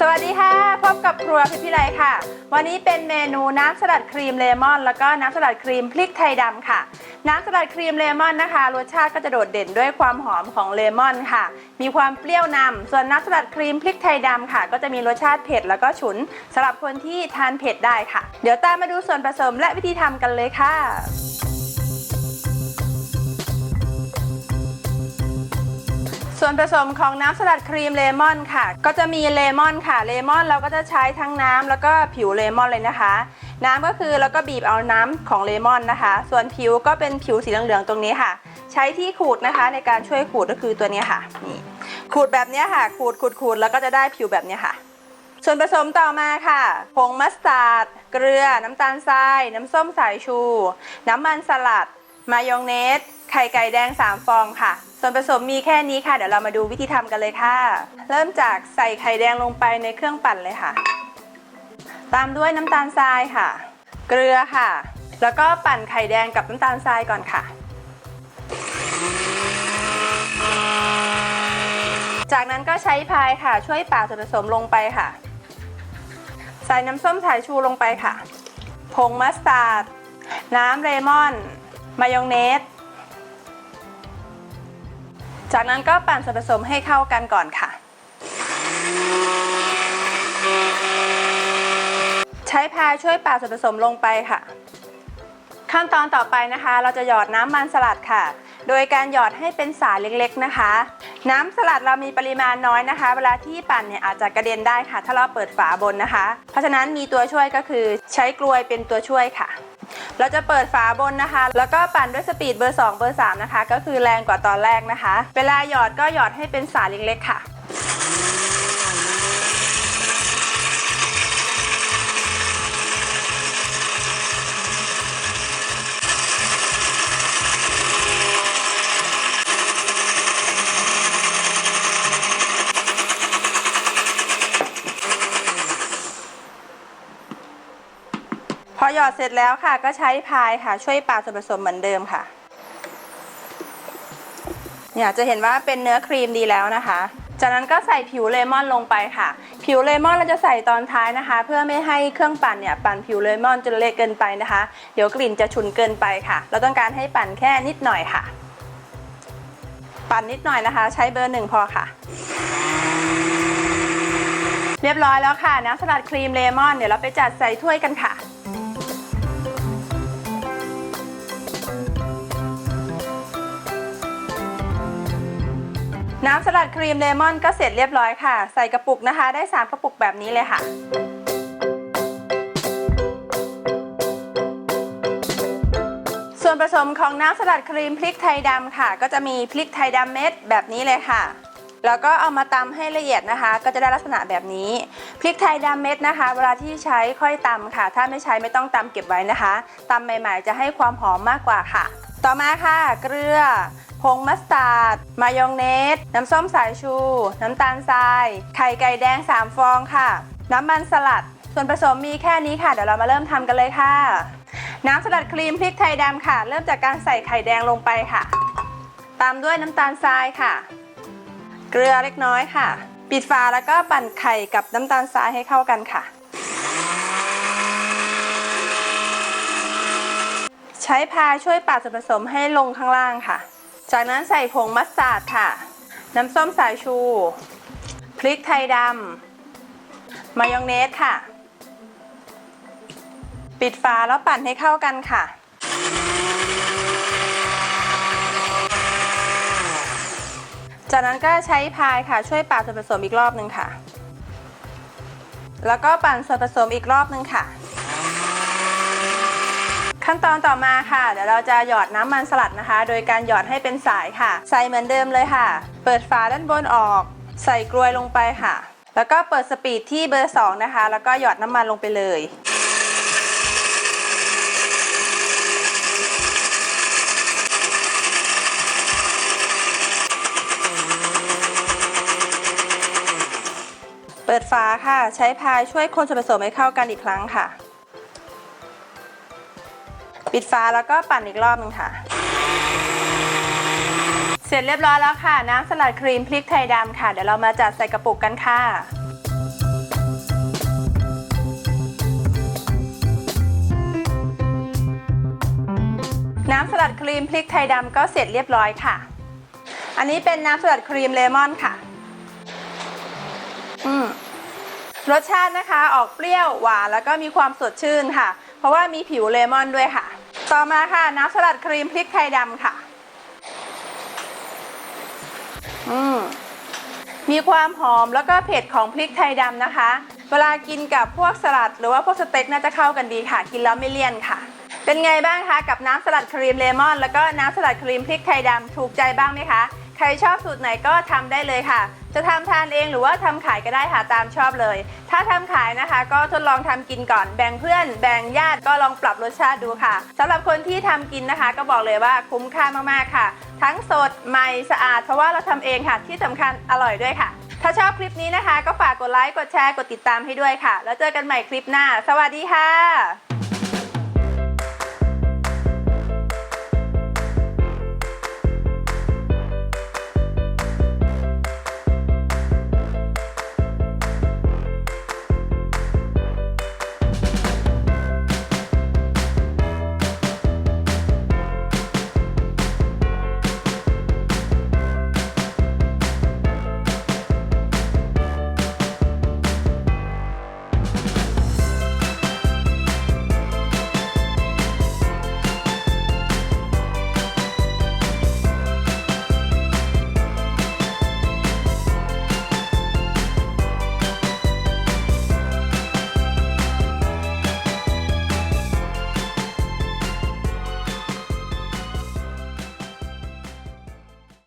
สวัสดีค่ะ พบกับครัวพิพิไลค่ะ วันนี้เป็นเมนูน้ำสลัดครีมเลมอน แล้วก็น้ำสลัดครีมพริกไทยดำค่ะ น้ำสลัดครีมเลมอนนะคะรสชาติก็จะโดดเด่นด้วยความหอมของเลมอนค่ะ มีความเปรี้ยวนำส่วนน้ำสลัดครีมพริกไทยดำค่ะ ก็จะมีรสชาติเผ็ดแล้วก็ฉุนสำหรับคนที่ทานเผ็ดได้ค่ะ เดี๋ยวตามมาดูส่วนผสมและวิธีทำกันเลยค่ะ ส่วนผสมของน้ำสลัดครีมเลมอนค่ะ ก็จะมีเลมอนค่ะเลมอนเราก็จะใช้ทั้งน้ำแล้วก็ผิวเลมอนเลยนะคะ น้ำก็คือเราก็บีบเอาน้ำของเลมอนนะคะ ส่วนผิวก็เป็นผิวสีเหลืองๆตรงนี้ค่ะ ใช้ที่ขูดนะคะในการช่วยขูดก็คือตัวนี้ค่ะนี่ขูดแบบนี้ค่ะ ขูดขูดขูดแล้วก็จะได้ผิวแบบนี้ค่ะ ส่วนผสมต่อมาค่ะผงมัสตาร์ดเกลือ น้ำตาลทราย น้ำส้มสายชู น้ำมันสลัด มายองเนส ไข่ไก่แดง 3 ฟองค่ะ ส่วนผสมมีแค่นี้ค่ะ เดี๋ยวเรามาดูวิธีทำกันเลยค่ะ เริ่มจากใส่ไข่แดงลงไปในเครื่องปั่นเลยค่ะ ตามด้วยน้ำตาลทรายค่ะ เกลือค่ะ แล้วก็ปั่นไข่แดงกับน้ำตาลทรายก่อนค่ะ จากนั้นก็ใช้พายค่ะ ช่วยป่าส่วนผสมลงไปค่ะ ใส่น้ำส้มสายชูลงไปค่ะ ผงมัสตาร์ด น้ำเลมอน มายองเนส จากนั้นก็ปั่นส่วนผสมให้เข้ากันก่อนค่ะ ใช้พายช่วยป่าส่วนผสมลงไปค่ะ ขั้นตอนต่อไปนะคะ เราจะหยอดน้ำมันสลัดค่ะ โดยการหยอดให้เป็นสายเล็กๆนะคะ น้ำสลัดเรามีปริมาณน้อยนะคะ เวลาที่ปั่นเนี่ยอาจจะกระเด็นได้ค่ะ ถ้าเราเปิดฝาบนนะคะ เพราะฉะนั้นมีตัวช่วยก็คือใช้กลวยเป็นตัวช่วยค่ะ เราจะเปิดฝาบนนะคะ แล้วก็ปั่นด้วยสปีดเบอร์ 2 เบอร์ 3 นะคะ ก็คือแรงกว่าตอนแรกนะคะ เวลาหยอดก็หยอดให้เป็นสายเล็กๆค่ะ อดเสร็จแล้วค่ะ ก็ใช้พายค่ะ ช่วยปาส่วนผสมเหมือนเดิมค่ะเนี่ยจะเห็นว่าเป็นเนื้อครีมดีแล้วนะคะ จากนั้นก็ใส่ผิวเลมอนลงไปค่ะ ผิวเลมอนเราจะใส่ตอนท้ายนะคะ เพื่อไม่ให้เครื่องปั่นเนี่ยปั่นผิวเลมอนจนเละเกินไปนะคะ เดี๋ยวกลิ่นจะฉุนเกินไปค่ะ เราต้องการให้ปั่นแค่นิดหน่อยค่ะ ปั่นนิดหน่อยนะคะ ใช้เบอร์หนึ่งพอค่ะเรียบร้อยแล้วค่ะน้ำสลัดครีมเลมอน เดี๋ยวเราไปจัดใส่ถ้วยกันค่ะ น้ำสลัดครีมเลมอนก็เสร็จเรียบร้อยค่ะ ใส่กระปุกนะคะ ได้ 3 กระปุกแบบนี้เลยค่ะ ส่วนผสมของน้ำสลัดครีมพริกไทยดำค่ะ ก็จะมีพริกไทยดำเม็ดแบบนี้เลยค่ะแล้วก็เอามาตำให้ละเอียดนะคะ ก็จะได้ลักษณะแบบนี้พริกไทยดำเม็ดนะคะ เวลาที่ใช้ค่อยตำค่ะ ถ้าไม่ใช้ไม่ต้องตำเก็บไว้นะคะตำใหม่ ๆ จะให้ความหอมมากกว่าค่ะ ต่อมาค่ะ เกลือ ผงมัสตาร์ด มายองเนส น้ำส้มสายชู น้ำตาลทราย ไข่ไก่แดง 3 ฟองค่ะ น้ำมันสลัด ส่วนผสมมีแค่นี้ค่ะ เดี๋ยวเรามาเริ่มทำกันเลยค่ะ น้ำสลัดครีมพริกไทยดำค่ะ เริ่มจากการใส่ไข่แดงลงไปค่ะ ตามด้วยน้ำตาลทรายค่ะ เกลือเล็กน้อยค่ะ ปิดฝาแล้วก็ปั่นไข่กับน้ำตาลทรายให้เข้ากันค่ะ ใช้พายช่วยปาดส่วนผสมให้ลงข้างล่างค่ะ จากนั้นใส่ผงมัสตาร์ดค่ะ น้ำส้มสายชู พริกไทยดำ มายองเนสค่ะ ปิดฝาแล้วปั่นให้เข้ากันค่ะ จากนั้นก็ใช้พายค่ะช่วยปาดส่วนผสมอีกรอบหนึ่งค่ะ แล้วก็ปั่นส่วนผสมอีกรอบหนึ่งค่ะ ขั้นตอนต่อมาค่ะ เดี๋ยวเราจะหยอดน้ำมันสลัดนะคะ โดยการหยอดให้เป็นสายค่ะ ใส่เหมือนเดิมเลยค่ะ เปิดฝาด้านบนออก ใส่กลวยลงไปค่ะ แล้วก็เปิดสปีดที่เบอร์ 2 นะคะ แล้วก็หยอดน้ำมันลงไปเลยเปิดฝาค่ะ ใช้พายช่วยคนส่วนผสมให้เข้ากันอีกครั้งค่ะ ปิดฝาแล้วก็ปั่นอีกรอบนึงค่ะ เสร็จเรียบร้อยแล้วค่ะ น้ำสลัดครีมพริกไทยดำค่ะ เดี๋ยวเรามาจัดใส่กระปุกกันค่ะน้ำสลัดครีมพริกไทยดำก็เสร็จเรียบร้อยค่ะ อันนี้เป็นน้ำสลัดครีมเลมอนค่ะ อืมรสชาตินะคะออกเปรี้ยวหวานแล้วก็มีความสดชื่นค่ะ เพราะว่ามีผิวเลมอนด้วยค่ะ ต่อมาค่ะน้ำสลัดครีมพริกไทยดำค่ะ อืมมีความหอมแล้วก็เผ็ดของพริกไทยดำนะคะ เวลากินกับพวกสลัด หรือว่าพวกสเต็กน่าจะเข้ากันดีค่ะ กินแล้วไม่เลี่ยนค่ะ เป็นไงบ้างคะกับน้ำสลัดครีมเลมอน แล้วก็น้ำสลัดครีมพริกไทยดำถูกใจบ้างไหมคะ ใครชอบสูตรไหนก็ทำได้เลยค่ะ จะทำทานเองหรือว่าทำขายก็ได้ค่ะตามชอบเลย ถ้าทำขายนะคะ ก็ทดลองทำกินก่อนแบ่งเพื่อน แบ่งญาติก็ลองปรับรสชาติดูค่ะสำหรับคนที่ทำกินนะคะ ก็บอกเลยว่าคุ้มค่ามากๆค่ะ ทั้งสดใหม่สะอาดเพราะว่าเราทำเองค่ะ ที่สำคัญอร่อยด้วยค่ะ ถ้าชอบคลิปนี้นะคะ ก็ฝากกดไลค์กดแชร์กดติดตามให้ด้วยค่ะ แล้วเจอกันใหม่คลิปหน้า สวัสดีค่ะ